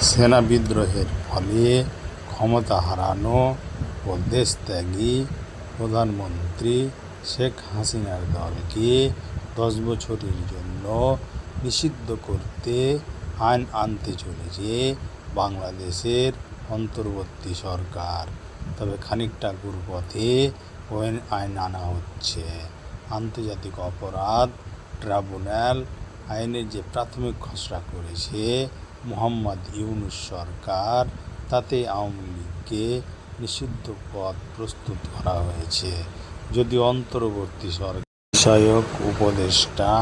সেনা বিদ্রোহের ফলে ক্ষমতা হারানো ও দেশত্যাগী প্রধানমন্ত্রী শেখ হাসিনার দলকে দশ বছরের জন্য নিষিদ্ধ করতে আইন আনতে চলেছে বাংলাদেশের অন্তর্বর্তী সরকার। তবে খানিকটা ঘুরপথে ওই আইন আনা হচ্ছে। আন্তর্জাতিক অপরাধ ট্রাইব্যুনাল আইনের যে প্রাথমিক খসড়া করেছে মোহাম্মদ ইউনুস সরকার, তাতে আওয়ামী লীগকে নিষিদ্ধ পদ প্রস্তুত করা হয়েছে। যদি অন্তর্বর্তী সরকার বিষয়ক উপদেষ্টা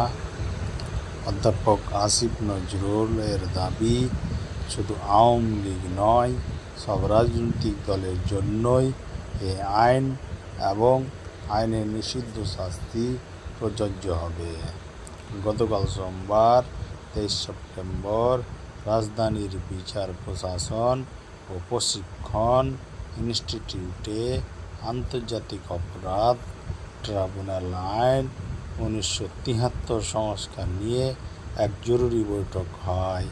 অধ্যাপক আসিফ নজরুলের দাবি, শুধু আওয়ামী লীগ নয়, সব রাজনৈতিক দলের জন্যই এ আইন এবং আইনের নিষিদ্ধ শাস্তি প্রযোজ্য হবে। গতকাল সোমবার তেইশ সেপ্টেম্বর রাজধানীর বিচার প্রশাসন ও প্রশিক্ষণ ইনস্টিটিউটে আন্তর্জাতিক অপরাধ ট্রাইব্যুনাল আইন উনিশশো তিয়াত্তর সংস্কার নিয়ে এক জরুরি বৈঠক হয়।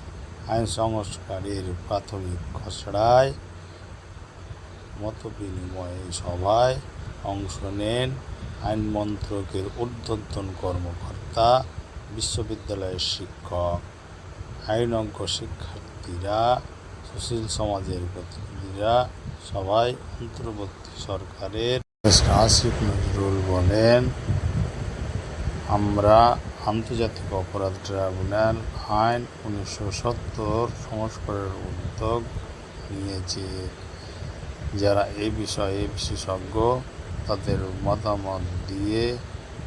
আইন সংস্কারের প্রাথমিক খসড়ায় মতবিনিময় সভায় অংশ নেন আইন মন্ত্রকের ঊর্ধ্বতন কর্মকর্তা, বিশ্ববিদ্যালয়ের শিক্ষক। আইনজ্ঞ শিক্ষার্থীরা, সুশীল সমাজের প্রতিনিধিরা, সবাই অন্তর্বর্তী সরকারের। আসিফ নজরুল বলেন, আমরা আন্তর্জাতিক অপরাধ ট্রাইব্যুনাল আইন উনিশশো সত্তর সংস্কারের উদ্যোগ নিয়েছে। যারা এ বিষয়ে বিশেষজ্ঞ, তাদের মতামত দিয়ে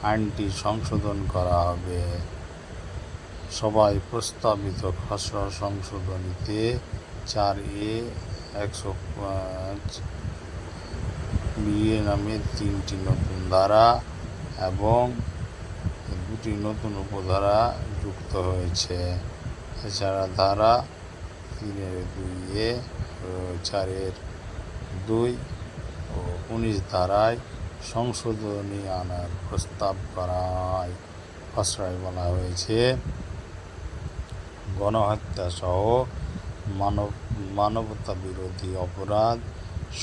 আইনটি সংশোধন করা হবে। সবাই প্রস্তাবিত খসড়া সংশোধনীতে চার এ একশো পাঁচ বিএ নামে তিনটি নতুন ধারা এবং দুটি নতুন উপধারা যুক্ত হয়েছে। এছাড়া ধারা তিনের দুই এ চারের দুই ও উনিশ ধারায় সংশোধনী আনার প্রস্তাব করা হয় খসড়ায় বলা হয়েছে। গণহত্যা সহ মানব মানবতা বিরোধী অপরাধ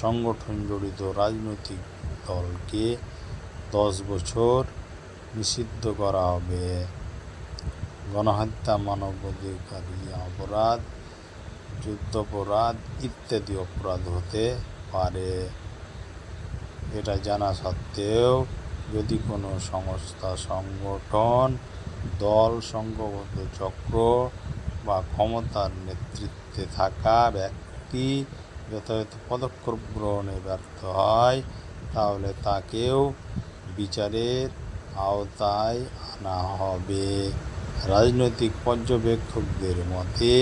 সংগঠন জড়িত রাজনৈতিক দলকে দশ বছর নিষিদ্ধ করা হবে। গণহত্যা, মানবাধিকারী অপরাধ, যুদ্ধাপরাধ ইত্যাদি অপরাধ হতে পারে। এটা জানা সত্ত্বেও যদি কোনো সংস্থা, সংগঠন, দল, সংঘবদ্ধ চক্র বা ক্ষমতার নেতৃত্বে থাকা ব্যক্তি যথাযথ পদক্ষেপ গ্রহণে ব্যর্থ হয়, তাহলে তাকেও বিচারের আওতায় আনা হবে। রাজনৈতিক পর্যবেক্ষকদের মতে,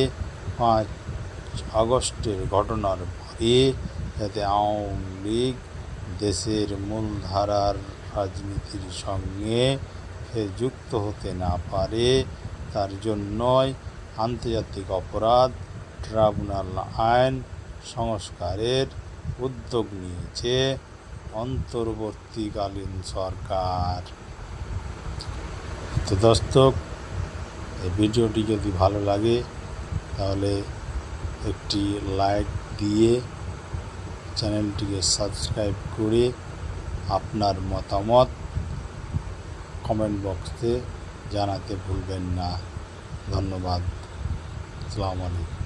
পাঁচ আগস্টের ঘটনার পরে যাতে আওয়ামী লীগ দেশের মূলধারার রাজনীতির সঙ্গে যুক্ত হতে না পারে, তার জন্যই আন্তর্জাতিক অপরাধ ট্রাইব্যুনাল আইন সংস্কারের উদ্যোগ নিয়েছে অন্তর্বর্তীকালীন সরকার। তো দর্শক, এই ভিডিওটি যদি ভালো লাগে, তাহলে একটি লাইক দিয়ে চ্যানেলটিকে সাবস্ক্রাইব করে আপনার মতামত কমেন্ট বক্সে জানাতে ভুলবেন না। ধন্যবাদ। আসসালামু আলাইকুম